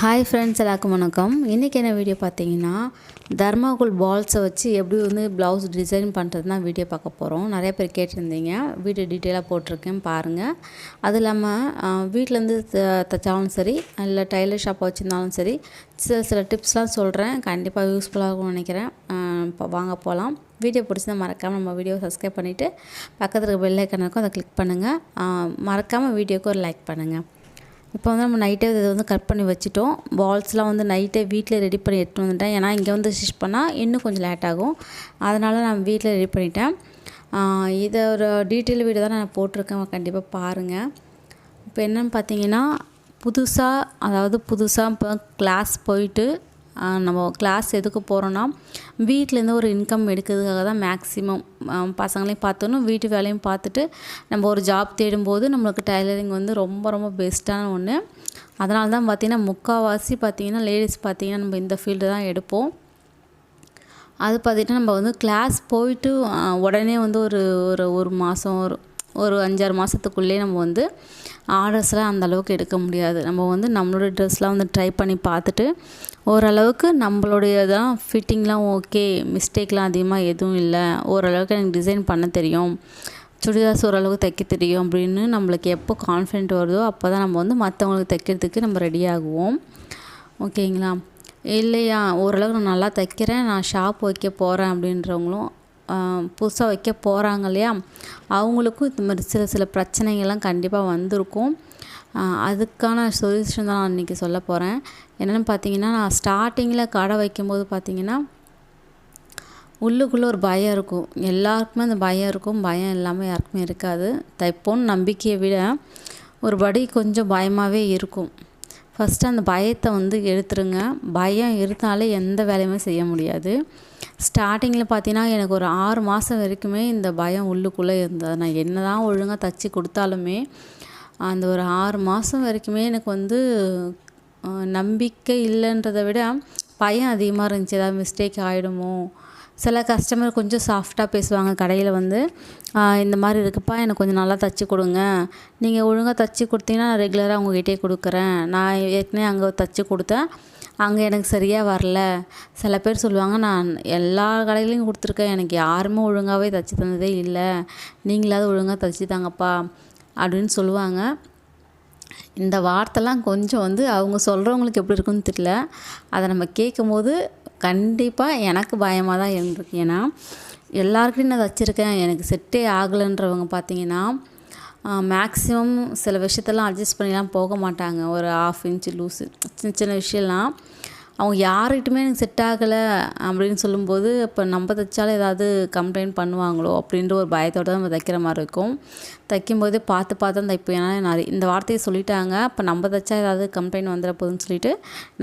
Hi friends எல்லாருக்கும் வணக்கம். இன்றைக்கி என்ன வீடியோ பார்த்தீங்கன்னா தர்மாகுல் பால்ஸை வச்சு எப்படி வந்து ப்ளவுஸ் டிசைன் பண்ணுறது தான் வீடியோ பார்க்க போகிறோம் நிறைய பேர் கேட்டிருந்தீங்க. வீடியோ டீட்டெயிலாக போட்டிருக்கேன் பாருங்கள் அது இல்லாமல் வீட்டிலேருந்து தைச்சாலும் சரி இல்லை டைலர் ஷாப் வச்சுருந்தாலும் சரி சில சில டிப்ஸ்லாம் சொல்கிறேன் கண்டிப்பாக யூஸ்ஃபுல்லாக இருக்கும்னு நினைக்கிறேன். இப்போ வாங்க போகலாம் வீடியோ பிடிச்சதை மறக்காமல் நம்ம வீடியோ சப்ஸ்கிரைப் பண்ணிவிட்டு பக்கத்தில் இருக்க பெல் இருக்கும் அதை கிளிக் பண்ணுங்கள் மறக்காமல் வீடியோக்கு ஒரு லைக் பண்ணுங்கள் இப்போ வந்து நம்ம நைட்டே இதை வந்து கட் பண்ணி வச்சுட்டோம். பால்ஸ்லாம் வந்து நைட்டே வீட்டில் ரெடி பண்ணி எடுத்துகிட்டு வந்துட்டேன். ஏன்னா இங்கே வந்து ஸ்டிச் பண்ணால் இன்னும் கொஞ்சம் லேட் ஆகும். அதனால் நான் வீட்டில் ரெடி பண்ணிட்டேன். இதை ஒரு டீட்டெயில் வீடியோ தான் நான் போட்டிருக்கேன். கண்டிப்பாக பாருங்கள் இப்போ என்னென்னு பார்த்தீங்கன்னா புதுசாக அதாவது புதுசாக இப்போ கிளாஸ் போயிட்டு நம்ம கிளாஸ் எதுக்கு போகிறோன்னா வீட்டிலேருந்து ஒரு இன்கம் எடுக்கிறதுக்காக தான் மேக்ஸிமம் பசங்களையும் பார்த்தோன்னு வீட்டு வேலையும் பார்த்துட்டு நம்ம ஒரு ஜாப் தேடும்போது நம்மளுக்கு டைலரிங் வந்து ரொம்ப ரொம்ப பெஸ்ட்டான ஒன்று அதனால தான் பார்த்திங்கன்னா முக்கால்வாசி பார்த்திங்கன்னா லேடிஸ் பார்த்திங்கன்னா நம்ம இந்த ஃபீல்டு தான் எடுப்போம். அது பார்த்திங்கன்னா நம்ம வந்து கிளாஸ் போயிட்டு உடனே வந்து ஒரு ஒரு ஒரு மாதம் ஒரு ஒரு அஞ்சாறு மாதத்துக்குள்ளே நம்ம வந்து ஆர்டர்ஸ்லாம் அந்தளவுக்கு எடுக்க முடியாது. நம்ம வந்து நம்மளோட ட்ரெஸ்லாம் வந்து ட்ரை பண்ணி பார்த்துட்டு ஓரளவுக்கு நம்மளுடைய தான் ஃபிட்டிங்லாம் ஓகே மிஸ்டேக்லாம் அதிகமாக எதுவும் இல்லை. ஓரளவுக்கு எனக்கு டிசைன் பண்ண தெரியும். சுடிதார்ஸ் ஓரளவுக்கு தைக்க தெரியும் அப்படின்னு நம்மளுக்கு எப்போ கான்ஃபிடென்ட் வருதோ அப்போ தான் நம்ம வந்து மற்றவங்களுக்கு தைக்கிறதுக்கு நம்ம ரெடி ஆகுவோம். ஓகேங்களா இல்லையா? ஓரளவுக்கு நான் நல்லா தைக்கிறேன். நான் ஷாப் வைக்க போகிறேன் அப்படின்றவங்களும் புதுசாக வைக்க போகிறாங்க இல்லையா? அவங்களுக்கும் இந்த மாதிரி சில சில பிரச்சனைகள்லாம் கண்டிப்பாக வந்திருக்கும். அதுக்கான சொல்யூஷன் தான் நான் இன்றைக்கி சொல்ல போகிறேன் என்னென்னு பார்த்தீங்கன்னா நான் ஸ்டார்டிங்கில் கடை வைக்கும்போது பார்த்தீங்கன்னா உள்ளுக்குள்ளே ஒரு பயம் இருக்கும். எல்லாருக்குமே அந்த பயம் இருக்கும். பயம் இல்லாமல் யாருக்குமே இருக்காது. தைப்போன்னு நம்பிக்கையை விட ஒரு படி கொஞ்சம் பயமாகவே இருக்கும். ஃபஸ்ட்டு அந்த பயத்தை வந்து எடுத்துருங்க. பயம் இருந்தாலே எந்த வேலையுமே செய்ய முடியாது. ஸ்டார்டிங்கில் பார்த்தீங்கன்னா எனக்கு ஒரு ஆறு மாதம் வரைக்குமே இந்த பயம் உள்ளுக்குள்ளே இருந்தது. நான் என்ன தான் ஒழுங்காக தைச்சி கொடுத்தாலுமே அந்த ஒரு ஆறு மாதம் வரைக்குமே எனக்கு வந்து நம்பிக்கை இல்லைன்றதை விட பயம் அதிகமாக இருந்துச்சு. ஏதாவது மிஸ்டேக் ஆகிடுமோ சில கஸ்டமர் கொஞ்சம் சாஃப்டாக பேசுவாங்க கடையில் வந்து. இந்த மாதிரி இருக்குப்பா எனக்கு கொஞ்சம் நல்லா தைச்சி கொடுங்க. நீங்கள் ஒழுங்காக தைச்சி கொடுத்தீங்கன்னா நான் ரெகுலராக உங்கள்கிட்டே கொடுக்குறேன். நான் ஏற்கனவே அங்கே தைச்சி கொடுத்தேன். அங்கே எனக்கு சரியாக வரல. சில பேர் சொல்லுவாங்க நான் எல்லா கடையிலையும் கொடுத்துருக்கேன். எனக்கு யாருமே ஒழுங்காகவே தைச்சி தந்ததே இல்லை. நீங்களாவது ஒழுங்காக தைச்சி தாங்கப்பா. அப்படின்னு சொல்லுவாங்க. இந்த வார்த்தைலாம் கொஞ்சம் வந்து அவங்க சொல்கிறவங்களுக்கு எப்படி இருக்குன்னு தெரியல. அதை நம்ம கேட்கும்போது கண்டிப்பாக எனக்கு பயமாக தான் இருந்திருக்கு. ஏன்னா எல்லாருக்கிட்டையும் நான் வச்சுருக்கேன் எனக்கு செட்டே ஆகலைன்றவங்க பார்த்தீங்கன்னா மேக்ஸிமம் சில விஷயத்தெல்லாம் அட்ஜஸ்ட் பண்ணிலாம் போக மாட்டாங்க. ஒரு ஆஃப் இன்ச்சு லூஸு சின்ன சின்ன விஷயம்லாம். அவங்க யார்கிட்டுமே எனக்கு செட் ஆகலை அப்படின்னு சொல்லும்போது இப்போ நம்ம தைச்சாலும் ஏதாவது கம்ப்ளைண்ட் பண்ணுவாங்களோ அப்படின்ற ஒரு பயத்தோடு தான் நம்ம தைக்கிற மாதிரி இருக்கும். தைக்கும்போதே பார்த்து பார்த்து தான் தைப்போம் ஏன்னா நிறைய இந்த வார்த்தையை சொல்லிட்டாங்க. அப்போ நம்ம தைச்சா ஏதாவது கம்ப்ளைண்ட் வந்துட போகுதுன்னு சொல்லிட்டு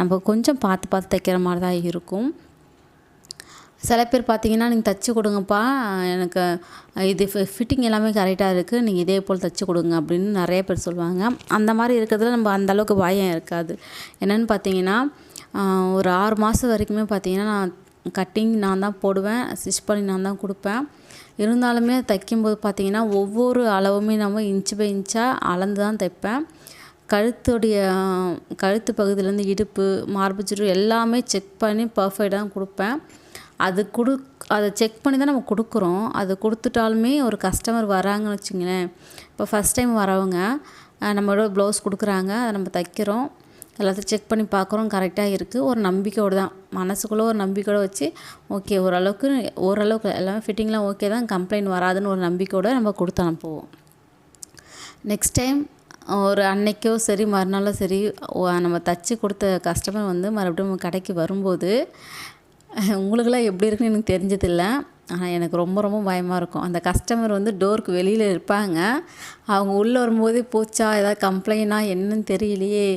நம்ம கொஞ்சம் பார்த்து பார்த்து தைக்கிற மாதிரி தான் இருக்கும். சில பேர் பார்த்தீங்கன்னா நீங்கள் தைச்சி கொடுங்கப்பா. எனக்கு இது ஃபிட்டிங் எல்லாமே கரெக்டாக இருக்குது நீங்கள் இதே போல் தைச்சி கொடுங்க அப்படின்னு நிறைய பேர் சொல்லுவாங்க. அந்த மாதிரி இருக்கிறதுல நம்ம அந்தளவுக்கு பயம் இருக்காது. என்னென்னு பார்த்தீங்கன்னா ஒரு ஆறு மாதம் வரைக்குமே பார்த்தீங்கன்னா நான் கட்டிங் நான் தான் போடுவேன் ஸ்டிச் பண்ணி நான் தான் கொடுப்பேன். இருந்தாலுமே தைக்கும்போது பார்த்திங்கன்னா ஒவ்வொரு அளவுமே நம்ம இன்ச்சு பை இன்ச்சாக அளந்து தான் தைப்பேன். கழுத்துடைய கழுத்து பகுதியிலேருந்து இடுப்பு மார்பு எல்லாமே செக் பண்ணி பர்ஃபெக்டாக தான் கொடுப்பேன். அது கொடு அதை செக் பண்ணி தான் நம்ம கொடுக்குறோம். அது கொடுத்துட்டாலுமே ஒரு கஸ்டமர் வராங்கன்னு வச்சுங்களேன். இப்போ ஃபஸ்ட் டைம் வரவங்க நம்மளோட ப்ளவுஸ் கொடுக்குறாங்க அதை நம்ம தைக்கிறோம். எல்லாத்தையும் செக் பண்ணி பார்க்குறோம். கரெக்டாக இருக்குது ஒரு நம்பிக்கையோடு தான். மனசுக்குள்ளே ஒரு நம்பிக்கையோடு வச்சு ஓகே ஓரளவுக்கு ஓரளவுக்கு எல்லாமே ஃபிட்டிங்லாம் ஓகே தான். கம்ப்ளைண்ட் வராதுன்னு ஒரு நம்பிக்கையோடு நம்ம கொடுத்து அனுப்புவோம். நெக்ஸ்ட் டைம் ஒரு அன்னைக்கோ சரி மறுநாளோ சரி நம்ம தச்சு கொடுத்த கஸ்டமர் வந்து மறுபடியும் கடைக்கு வரும்போது உங்களுக்கெல்லாம் எப்படி இருக்குன்னு எனக்கு தெரிஞ்சதில்ல. ஆனால் எனக்கு ரொம்ப ரொம்ப பயமாக இருக்கும். அந்த கஸ்டமர் வந்து டோருக்கு வெளியில் இருப்பாங்க. அவங்க உள்ளே வரும்போதே போச்சா? ஏதாவது கம்ப்ளைண்ட்னா என்னன்னு தெரியலையே.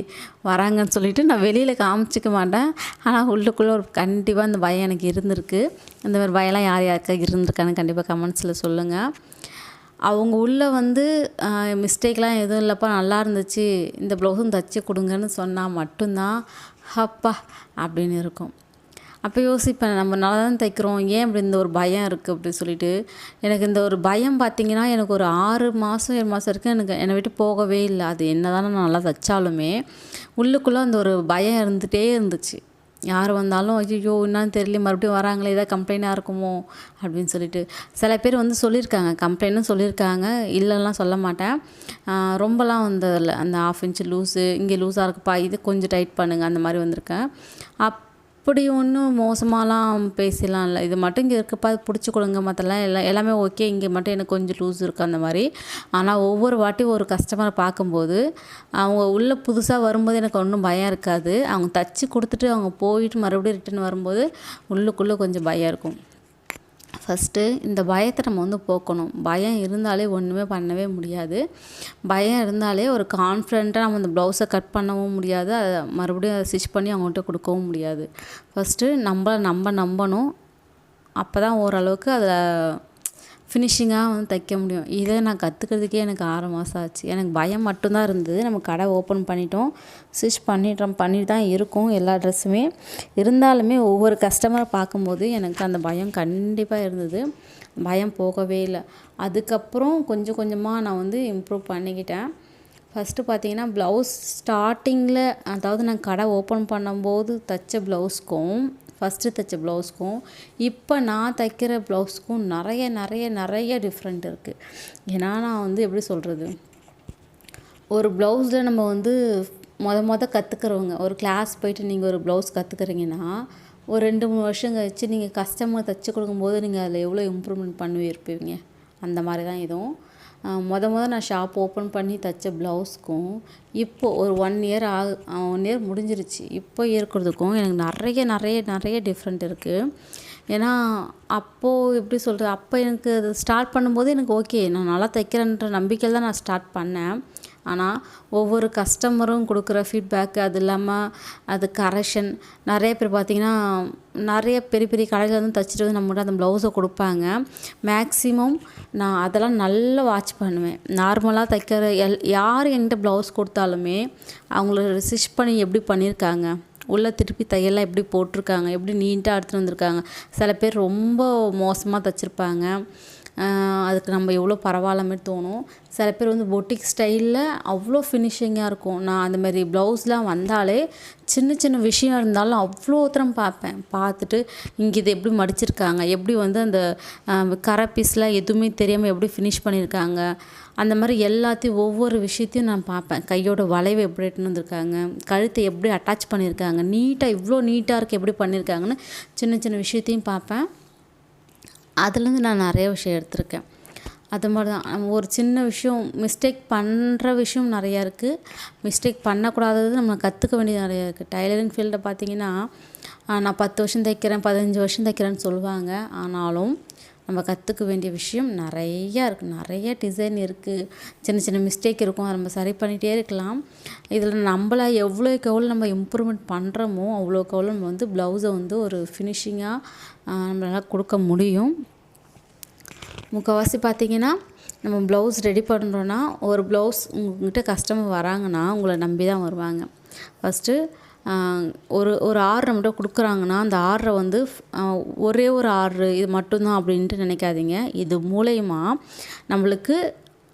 வராங்கன்னு சொல்லிவிட்டு நான் வெளியில் காமிச்சிக்க மாட்டேன். ஆனால் உள்ளுக்குள்ளே ஒரு கண்டிப்பாக அந்த பயம் எனக்கு இருந்திருக்கு. அந்த மாதிரி பயம்லாம் யார் யாருக்கா இருந்திருக்கான்னு கண்டிப்பாக கமெண்ட்ஸில் சொல்லுங்கள் அவங்க உள்ளே வந்து மிஸ்டேக்லாம் எதுவும் இல்லைப்பா நல்லா இருந்துச்சு. இந்த ப்ளவுஸும் தைச்சி கொடுங்கன்னு சொன்னால் மட்டும்தான் ஹப்பா! அப்படின்னு இருக்கும். அப்போ யோசிப்பேன் நம்ம நல்லா தான் தைக்கிறோம் ஏன் இப்படி இந்த ஒரு பயம் இருக்குது அப்படின்னு சொல்லிட்டு. எனக்கு இந்த ஒரு பயம் பார்த்திங்கன்னா எனக்கு ஒரு ஆறு மாதம் ஏழு மாதம் வரைக்கும் எனக்கு என்னை விட்டு போகவே இல்லை. அது என்ன தானே நான் நல்லா தைச்சாலுமே உள்ளுக்குள்ளே அந்த ஒரு பயம் இருந்துகிட்டே இருந்துச்சு. யார் வந்தாலும் ஐயோ என்னன்னு தெரியல மறுபடியும் வராங்களே ஏதாவது கம்ப்ளைண்ட்டாக இருக்குமோ அப்படின்னு சொல்லிட்டு. சில பேர் வந்து சொல்லியிருக்காங்க கம்ப்ளைண்ட்டும் சொல்லியிருக்காங்க இல்லைலாம் சொல்ல மாட்டேன். ரொம்பலாம் வந்ததில்ல அந்த ஆஃப் இன்ச்சு லூஸு இங்கே லூஸாக இருக்குப்பா இது கொஞ்சம் டைட் பண்ணுங்கள் அந்த மாதிரி வந்திருக்கேன். அப் அப்படி ஒன்றும் மோசமாலாம் பேசலாம் இல்லை இது மட்டும் இங்கே இருக்கப்பா பிடிச்சி கொடுங்க மற்றெல்லாம் எல்லாம் எல்லாமே ஓகே இங்கே மட்டும் எனக்கு கொஞ்சம் லூஸ் இருக்குது அந்த மாதிரி. ஆனால் ஒவ்வொரு வாட்டி ஒரு கஸ்டமரை பார்க்கும்போது அவங்க உள்ளே புதுசாக வரும்போது எனக்கு ஒன்றும் பயம் இருக்காது. அவங்க தச்சு கொடுத்துட்டு அவங்க போயிட்டு மறுபடியும் ரிட்டர்ன் வரும்போது உள்ளுக்குள்ளே கொஞ்சம் பயம் இருக்கும். ஃபஸ்ட்டு இந்த பயத்தை நம்ம வந்து போக்கணும். பயம் இருந்தாலே ஒன்றுமே பண்ணவே முடியாது. பயம் இருந்தாலே ஒரு கான்ஃபிடெண்ட்டாக நம்ம அந்த ப்ளவுஸை கட் பண்ணவும் முடியாது. அதை மறுபடியும் அதை ஸ்டிச் பண்ணி அவங்கள்ட்ட கொடுக்கவும் முடியாது. ஃபஸ்ட்டு நம்மளை நம்ம நம்பணும். அப்போ தான் ஓரளவுக்கு அதில் ஃபினிஷிங்காக வந்து தைக்க முடியும். இதை நான் கற்றுக்கிறதுக்கே எனக்கு ஆறு மாதம் ஆச்சு. எனக்கு பயம் மட்டும்தான் இருந்தது. நம்ம கடை ஓப்பன் பண்ணிட்டோம். ஸ்டிச் பண்ணிட்டோம். பண்ணிட்டு தான் இருக்கும் எல்லா ட்ரெஸ்ஸுமே இருந்தாலுமே ஒவ்வொரு கஸ்டமரை பார்க்கும்போது எனக்கு அந்த பயம் கண்டிப்பாக இருந்தது. பயம் போகவே இல்லை. அதுக்கப்புறம் கொஞ்சம் கொஞ்சமாக நான் வந்து இம்ப்ரூவ் பண்ணிக்கிட்டேன். ஃபஸ்ட்டு பார்த்தீங்கன்னா ப்ளவுஸ் ஸ்டார்டிங்கில் அதாவது நான் கடை ஓப்பன் பண்ணும்போது தைச்ச ப்ளவுஸ்க்கும் ஃபஸ்ட்டு தைச்ச ப்ளவுஸ்க்கும் இப்போ நான் தைக்கிற ப்ளவுஸ்க்கும் நிறைய நிறைய நிறைய டிஃப்ரெண்ட் இருக்குது ஏன்னா நான் வந்து எப்படி சொல்கிறது ஒரு ப்ளவுஸில் நம்ம வந்து மொத மொதல் கற்றுக்கிறவங்க ஒரு கிளாஸ் போயிட்டு நீங்கள் ஒரு ப்ளவுஸ் கற்றுக்குறீங்கன்னா ஒரு ரெண்டு மூணு வருஷம் கழிச்சு நீங்கள் கஸ்டமர் தைச்சி கொடுக்கும்போது நீங்கள் அதில் எவ்வளோ இம்ப்ரூவ்மெண்ட் பண்ணியிருப்பீங்க அந்த மாதிரி தான் இதுவும். மொதல் மொதல் நான் ஷாப் ஓப்பன் பண்ணி தைச்ச ப்ளவுஸ்க்கும் இப்போது ஒரு ஒன் இயர் ஆகு ஒன் இயர் முடிஞ்சிருச்சு. இப்போ இருக்கிறதுக்கும் எனக்கு நிறைய நிறைய நிறைய டிஃப்ரெண்ட் இருக்குது ஏன்னா அப்போது எப்படி சொல்கிறது அப்போ எனக்கு அது ஸ்டார்ட் பண்ணும்போது எனக்கு ஓகே நான் நல்லா தைக்கிறேன்ற நம்பிக்கையில் தான் நான் ஸ்டார்ட் பண்ணேன். ஆனால் ஒவ்வொரு கஸ்டமரும் கொடுக்குற ஃபீட்பேக் அது இல்லாமல் அது கரெக்ஷன் நிறைய பேர் பார்த்திங்கன்னா நிறைய பெரிய பெரிய கடையில் வந்து தைச்சிட்டு வந்து நம்மகிட்ட அந்த ப்ளவுஸை கொடுப்பாங்க. மேக்ஸிமம் நான் அதெல்லாம் நல்லா வாட்ச் பண்ணுவேன். நார்மலாக தைக்கிற எல் யார் என்கிட்ட ப்ளவுஸ் கொடுத்தாலுமே அவங்கள ரிசிச் பண்ணி எப்படி பண்ணியிருக்காங்க? உள்ளே திருப்பி தையெல்லாம் எப்படி போட்டிருக்காங்க? எப்படி நீட்டாக எடுத்துகிட்டு வந்திருக்காங்க? சில பேர் ரொம்ப மோசமாக தைச்சிருப்பாங்க. அதுக்கு நம்ம எவ்வளோ பரவாயில்ல மாதிரி தோணும். சில பேர் வந்து பொட்டிக் ஸ்டைலில் அவ்வளோ ஃபினிஷிங்காக இருக்கும். நான் அந்த மாதிரி ப்ளவுஸ்லாம் வந்தாலே சின்ன சின்ன விஷயம் இருந்தாலும் அவ்வளோ தரம் பார்ப்பேன். பார்த்துட்டு இங்கே இது எப்படி மடிச்சிருக்காங்க? எப்படி வந்து அந்த கரை பீஸ்லாம் எதுவுமே தெரியாமல் எப்படி ஃபினிஷ் பண்ணியிருக்காங்க? அந்த மாதிரி எல்லாத்தையும் ஒவ்வொரு விஷயத்தையும் நான் பார்ப்பேன். கையோட வளைவு எப்படி எடுத்துன்னு வந்திருக்காங்க? கழுத்தை எப்படி அட்டாச் பண்ணியிருக்காங்க? நீட்டாக இவ்வளோ நீட்டாக இருக்குது எப்படி பண்ணியிருக்காங்கன்னு சின்ன சின்ன விஷயத்தையும் பார்ப்பேன். அதுலேருந்து நான் நிறைய விஷயம் எடுத்திருக்கேன். அது மாதிரி தான். ஒரு சின்ன விஷயம் மிஸ்டேக் பண்ணுற விஷயம் நிறையா இருக்குது மிஸ்டேக் பண்ணக்கூடாதது நம்ம கற்றுக்க வேண்டியது நிறையா இருக்குது டைலரிங் ஃபீல்டை பார்த்தீங்கன்னா நான் பத்து வருஷம் தைக்கிறேன் பதினஞ்சு வருஷம் தைக்கிறேன்னு சொல்லுவாங்க. ஆனாலும் நம்ம கற்றுக்க வேண்டிய விஷயம் நிறையா இருக்குது நிறைய டிசைன் இருக்குது சின்ன சின்ன மிஸ்டேக் இருக்கும். அதை நம்ம சரி பண்ணிகிட்டே இருக்கலாம். இதில் நம்மள எவ்வளோக்கு எவ்வளோ நம்ம இம்ப்ரூவ்மெண்ட் பண்ணுறோமோ அவ்வளோக்கு எவ்வளோ நம்ம வந்து ப்ளவுஸை வந்து ஒரு ஃபினிஷிங்காக நம்மளால் கொடுக்க முடியும். முக்கால்வாசி பார்த்தீங்கன்னா நம்ம ப்ளவுஸ் ரெடி பண்ணுறோன்னா ஒரு ப்ளவுஸ் உங்கள்கிட்ட கஸ்டமர் வராங்கன்னா உங்களை நம்பி தான் வருவாங்க. ஃபஸ்ட்டு ஒரு ஒரு ஆர்டரை மட்டும் கொடுக்குறாங்கன்னா அந்த ஆர்டரை வந்து ஒரே ஒரு ஆர்டரு இது மட்டும்தான் அப்படின்ட்டு நினைக்காதீங்க. இது மூலயமா நம்மளுக்கு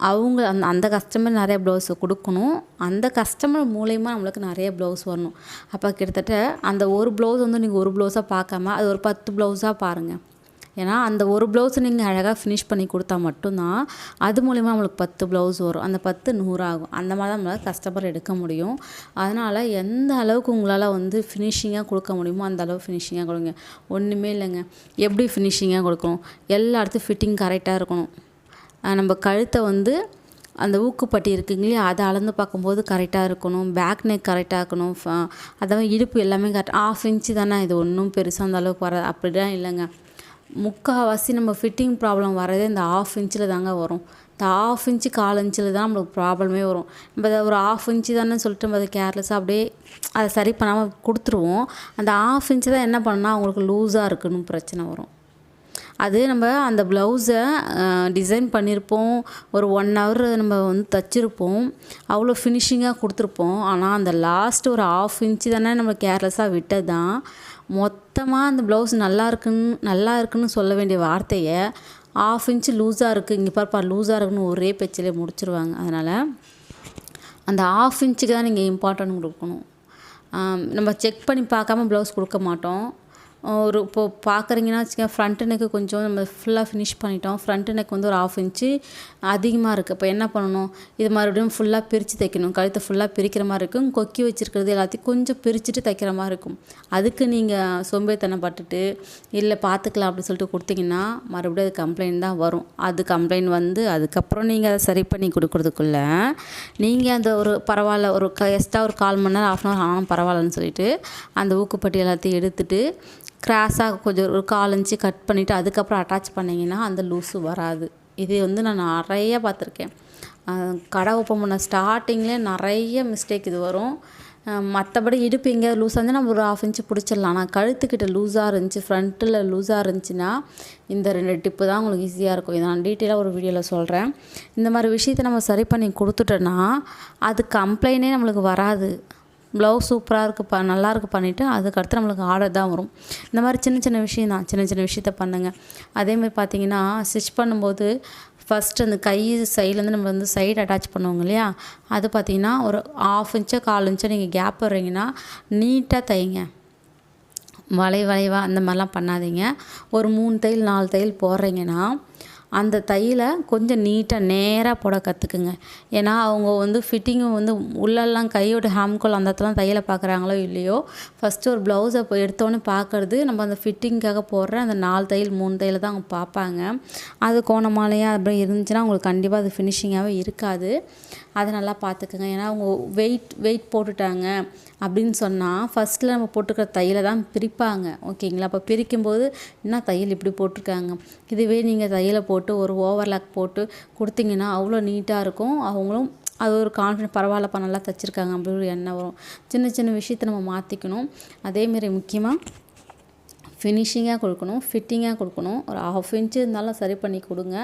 அவங்க அந்த அந்த கஸ்டமர் நிறைய ப்ளவுஸை கொடுக்கணும். அந்த கஸ்டமர் மூலயமா நம்மளுக்கு நிறைய ப்ளவுஸ் வரணும். அப்போ கிட்டத்தட்ட அந்த ஒரு ப்ளவுஸ் வந்து நீங்கள் ஒரு ப்ளவுஸாக பார்க்காம அது ஒரு பத்து ப்ளவுஸாக பாருங்கள் ஏன்னா அந்த ஒரு ப்ளவுஸை நீங்கள் அழகாக ஃபினிஷ் பண்ணி கொடுத்தா மட்டும்தான் அது மூலிமா நம்மளுக்கு பத்து ப்ளவுஸ் வரும். அந்த பத்து நூறாகும் அந்த மாதிரி தான் நம்மளால் கஸ்டமர் எடுக்க முடியும். அதனால் எந்த அளவுக்கு உங்களால் வந்து ஃபினிஷிங்காக கொடுக்க முடியுமோ அந்த அளவு ஃபினிஷிங்காக கொடுங்க. ஒன்றுமே இல்லைங்க. எப்படி ஃபினிஷிங்காக கொடுக்கணும்? எல்லா இடத்தையும் ஃபிட்டிங் கரெக்டாக இருக்கணும். நம்ம கழுத்தை வந்து அந்த ஊக்குப்பட்டி இருக்குங்களே அதை அளந்து பார்க்கும்போது கரெக்டாக இருக்கணும். பேக் நெக் கரெக்டாக இருக்கணும். அதாவது இடுப்பு எல்லாமே கரெக்ட் ஆஃப் இன்ச்சு தானே? இது ஒன்றும் பெருசாக அந்த அளவுக்கு வர அப்படிலாம் இல்லைங்க. முக்கால்வாசி நம்ம ஃபிட்டிங் ப்ராப்ளம் வரதே இந்த ஆஃப் இன்ச்சில் தாங்க வரும். இந்த ஆஃப் இன்ச்சு கால் இன்ச்சில் தான் நம்மளுக்கு ப்ராப்ளமே வரும். நம்ம அதை ஒரு ஆஃப் இன்ச்சு தானே சொல்லிட்டு நம்ம அதை கேர்லெஸ்ஸாக அப்படியே அதை சரி பண்ணாமல் கொடுத்துருவோம். அந்த ஆஃப் இன்ச்சு தான் என்ன பண்ணால் அவங்களுக்கு லூஸாக இருக்குன்னு பிரச்சனை வரும். அது நம்ம அந்த ப்ளவுஸை டிசைன் பண்ணியிருப்போம். ஒரு ஒன் ஹவர் நம்ம வந்து தச்சிருப்போம். அவ்வளோ ஃபினிஷிங்காக கொடுத்துருப்போம். ஆனால் அந்த லாஸ்ட் ஒரு ஆஃப் இன்ச்சு தானே நம்ம கேர்லெஸ்ஸாக விட்டது தான் மொத்தமாக அந்த ப்ளவுஸ் நல்லா இருக்குன்னு நல்லா இருக்குன்னு சொல்ல வேண்டிய வார்த்தையை ஆஃப் இன்ச்சு லூஸாக இருக்குது இங்கே பாருப்பா லூஸாக இருக்குன்னு ஒரே பேச்சிலே முடிச்சிருவாங்க. அதனால் அந்த ஆஃப் இன்ச்சுக்கு தான் நீங்கள் இம்பார்ட்டன்ட் கொடுக்கணும். நம்ம செக் பண்ணி பார்க்காம ப்ளவுஸ் கொடுக்க மாட்டோம். ஒரு இப்போது பார்க்குறீங்கன்னா வச்சுக்கோங்க ஃப்ரண்ட் நெக்கு கொஞ்சம் நம்ம ஃபுல்லாக ஃபினிஷ் பண்ணிட்டோம். ஃப்ரண்ட் நெக் வந்து ஒரு ஆஃப் இன்ச்சு அதிகமாக இருக்குது இப்போ என்ன பண்ணணும்? இது மறுபடியும் ஃபுல்லாக பிரித்து தைக்கணும். கழுத்தை ஃபுல்லாக பிரிக்கிற மாதிரி இருக்கும். கொக்கி வச்சுருக்கிறது எல்லாத்தையும் கொஞ்சம் பிரிச்சுட்டு தைக்கிற மாதிரி இருக்கும். அதுக்கு நீங்கள் சோம்பேறித்தனம் பட்டுட்டு இல்லை பார்த்துக்கலாம் அப்படின்னு சொல்லிட்டு கொடுத்தீங்கன்னா மறுபடியும் அது கம்ப்ளைண்ட் தான் வரும். அது கம்ப்ளைண்ட் வந்து அதுக்கப்புறம் நீங்கள் அதை சரி பண்ணி கொடுக்குறதுக்குள்ள நீங்கள் அந்த ஒரு பரவாயில்ல ஒரு எக்ஸ்ட்ரா ஒரு கால் மணி நேரம் ஆஃப் அன் ஹவர் ஆனாலும் பரவாயில்லன்னு சொல்லிட்டு அந்த ஊக்குப்பட்டி எல்லாத்தையும் எடுத்துகிட்டு கிராஸாக கொஞ்சம் ஒரு கால் கட் பண்ணிவிட்டு அதுக்கப்புறம் அட்டாச் பண்ணிங்கன்னா அந்த லூஸு வராது. இது வந்து நான் நிறைய பார்த்துருக்கேன். கடை ஓப்பன் பண்ண ஸ்டார்டிங்லேயே நிறைய மிஸ்டேக் இது வரும். மற்றபடி இடுப்பு எங்கேயாவது லூஸாக இருந்தால் நம்ம ஒரு ஆஃப் இன்ச்சு பிடிச்சிடலாம். ஆனால் கழுத்துக்கிட்ட லூஸாக இருந்துச்சு ஃப்ரண்ட்டில் லூஸாக இருந்துச்சுன்னா இந்த ரெண்டு டிப்பு தான் உங்களுக்கு ஈஸியாக இருக்கும். இதை நான் டீட்டெயிலாக ஒரு வீடியோவில் சொல்கிறேன் இந்த மாதிரி விஷயத்தை நம்ம சரி பண்ணி கொடுத்துட்டோன்னா அது கம்ப்ளைண்டே நம்மளுக்கு வராது. ப்ளவுஸ் சூப்பராக இருக்குது நல்லா இருக்குது பண்ணிவிட்டு அதுக்கடுத்து நம்மளுக்கு ஆர்டர் தான் வரும். இந்த மாதிரி சின்ன சின்ன விஷயம் தான் சின்ன சின்ன விஷயத்த பண்ணுங்கள் அதேமாதிரி பார்த்தீங்கன்னா ஸ்டிச் பண்ணும்போது ஃபஸ்ட்டு அந்த கை சைட்லேருந்து நம்ம வந்து சைடு அட்டாச் பண்ணுவோங்க இல்லையா? அது பார்த்திங்கன்னா ஒரு ஆஃப் இன்ச்சோ கால் இன்ச்சோ நீங்கள் கேப் வர்றீங்கன்னா நீட்டாக தைங்க. வளை வளைவாக அந்த மாதிரிலாம் பண்ணாதீங்க. ஒரு மூணு தையல் நாலு தையல் போடுறீங்கன்னா அந்த தையலை கொஞ்சம் நீட்டாக நேராக போட கற்றுக்குங்க ஏன்னா அவங்க வந்து ஃபிட்டிங்கும் வந்து உள்ளெல்லாம் கையோட ஹேம்கோல் அந்த இடத்துலாம் தையலை பார்க்குறாங்களோ இல்லையோ ஃபஸ்ட்டு ஒரு ப்ளவுஸை இப்போ எடுத்தோன்னே பார்க்குறது நம்ம அந்த ஃபிட்டிங்க்காக போடுற அந்த நாலு தையல் மூணு தையல் தான் அவங்க பார்ப்பாங்க அது கோணமாலையாக அப்படி இருந்துச்சுன்னா அவங்களுக்கு கண்டிப்பாக அது ஃபினிஷிங்காகவே இருக்காது. அதை நல்லா பார்த்துக்குங்க. ஏன்னா அவங்க வெயிட் வெயிட் போட்டுட்டாங்க அப்படின்னு சொன்னால் ஃபஸ்ட்டில் நம்ம போட்டுக்கிற தையலை தான் பிரிப்பாங்க. ஓகேங்களா? அப்போ பிரிக்கும்போது என்ன தையல் இப்படி போட்டிருக்காங்க? இதுவே நீங்கள் தையலை போட்டு ஒரு ஓவர்லாக் போட்டு கொடுத்தீங்கன்னா அவ்வளோ நீட்டாக இருக்கும். அவங்களும் அது ஒரு கான்ஃபிடென்ட் பரவாயில்லப்பா நல்லா தைச்சிருக்காங்க அப்படின்னு ஒரு எண்ணம் வரும். சின்ன சின்ன விஷயத்த நம்ம மாற்றிக்கணும் அதேமாரி முக்கியமாக ஃபினிஷிங்காக கொடுக்கணும் ஃபிட்டிங்காக கொடுக்கணும். ஒரு ஆஃப் இன்ச்சு இருந்தாலும் சரி பண்ணி கொடுங்க.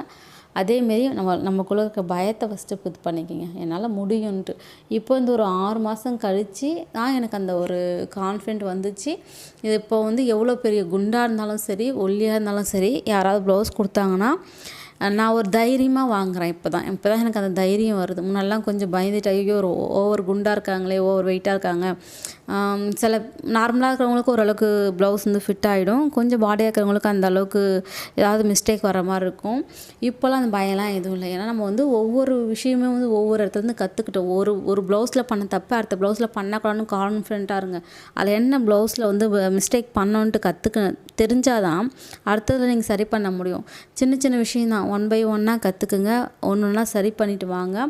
அதேமாரி நம்ம நமக்குள்ளே இருக்க பயத்தை ஃபஸ்ட்டு இது பண்ணிக்கோங்க. என்னால் முடியும்ன்ட்டு. இப்போ இந்த ஒரு ஆறு மாதம் கழித்து தான் எனக்கு அந்த ஒரு கான்ஃபிடென்ட் வந்துச்சு. இது இப்போ வந்து எவ்வளோ பெரிய குண்டாக இருந்தாலும் சரி ஒல்லியாக இருந்தாலும் சரி யாராவது ப்ளவுஸ் கொடுத்தாங்கன்னா நான் ஒரு தைரியமாக வாங்குகிறேன் இப்போ தான் இப்போ தான் எனக்கு அந்த தைரியம் வருது. முன்னெல்லாம் கொஞ்சம் பயந்துட்டு ஐயோ ஒரு ஓவர் குண்டாக இருக்காங்களே ஓவர் வெயிட்டாக இருக்காங்க. சில நார்மலாக இருக்கிறவங்களுக்கு ஓரளவுக்கு ப்ளவுஸ் வந்து ஃபிட் ஆகிடும் கொஞ்சம் பாடியாக இருக்கிறவங்களுக்கு அந்த அளவுக்கு ஏதாவது மிஸ்டேக் வர மாதிரி இருக்கும். இப்போல்லாம் அந்த பயம்லாம் எதுவும் இல்லை. ஏன்னா நம்ம வந்து ஒவ்வொரு விஷயமே வந்து ஒவ்வொரு இடத்துலேருந்து கற்றுக்கிட்டோம் ஒரு ஒரு ப்ளவுஸில் பண்ண தப்பு அடுத்த ப்ளவுஸில் பண்ணக்கூடாதுன்னு கான்ஃபிடென்ட்டாக இருங்க. அதில் என்ன ப்ளவுஸில் வந்து மிஸ்டேக் பண்ணோன்ட்டு கற்றுக்க தெரிஞ்சால் தான் அடுத்ததில் நீங்கள் சரி பண்ண முடியும். சின்ன சின்ன விஷயம் தான் ஒன் பை ஒன்னாக கற்றுக்குங்க ஒன்று ஒன்றா சரி பண்ணிவிட்டு வாங்க.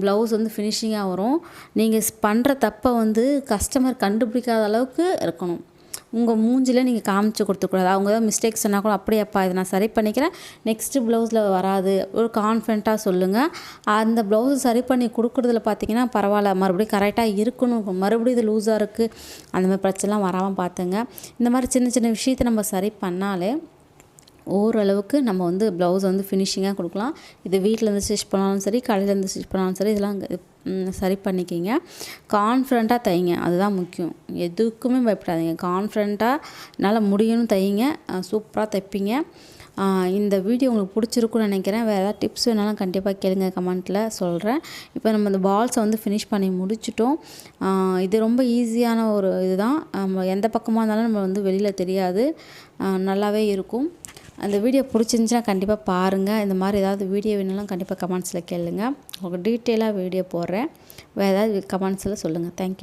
ப்ளவுஸ் வந்து ஃபினிஷிங்காக வரும். நீங்கள் பண்ணுற தப்பை வந்து கஸ்டமர் கண்டுபிடிக்காத அளவுக்கு இருக்கணும். உங்கள் மூஞ்சில் நீங்கள் காமிச்சு கொடுத்துக்கூடாது. அவங்க ஏதாவது மிஸ்டேக் சொன்னால் கூட அப்படியேப்பா இதை நான் சரி பண்ணிக்கிறேன். நெக்ஸ்ட்டு ப்ளவுஸில் வராது. ஒரு கான்ஃபிடண்ட்டாக சொல்லுங்கள் அந்த ப்ளவுஸ் சரி பண்ணி கொடுக்குறதுல பார்த்தீங்கன்னா பரவாயில்ல. மறுபடியும் கரெக்டாக இருக்கணும். மறுபடியும் இது லூஸாக இருக்குது அந்த மாதிரி பிரச்சனைலாம் வராமல் பார்த்துங்க இந்த மாதிரி சின்ன சின்ன விஷயத்தை நம்ம சரி பண்ணாலே ஓரளவுக்கு நம்ம வந்து ப்ளவுஸ் வந்து ஃபினிஷிங்காக கொடுக்கலாம். இது வீட்டிலேருந்து ஸ்டிச் பண்ணாலும் சரி கடையிலேருந்து ஸ்டிச் பண்ணாலும் சரி இதெல்லாம் சரி பண்ணிக்கிங்க. கான்ஃபிடண்ட்டாக தைங்க அதுதான் முக்கியம். எதுக்குமே பயப்படாதீங்க. கான்ஃபிடண்ட்டாக என்னால் முடியும்னு தைங்க சூப்பராக தைப்பீங்க. இந்த வீடியோ உங்களுக்கு பிடிச்சிருக்குன்னு நினைக்கிறேன். வேறு ஏதாவது டிப்ஸ் வேணாலும் கண்டிப்பாக கேளுங்க கமெண்ட்டில் சொல்கிறேன் இப்போ நம்ம இந்த பால்ஸை வந்து ஃபினிஷ் பண்ணி முடிச்சிட்டோம். இது ரொம்ப ஈஸியான ஒரு இதுதான். நம்ம எந்த பக்கமாக இருந்தாலும் நம்ம வந்து வெளியில் தெரியாது. நல்லாவே இருக்கும். அந்த வீடியோ பிடிச்சிருந்துச்சின்னா கண்டிப்பாக பாருங்கள் இந்த மாதிரி ஏதாவது வீடியோ வேணாலும் கண்டிப்பாக கமெண்ட்ஸில் கேளுங்கள் உங்களுக்கு டீட்டெயிலாக வீடியோ போடுறேன். வேறு ஏதாவது கமெண்ட்ஸில் சொல்லுங்கள் தேங்க்யூ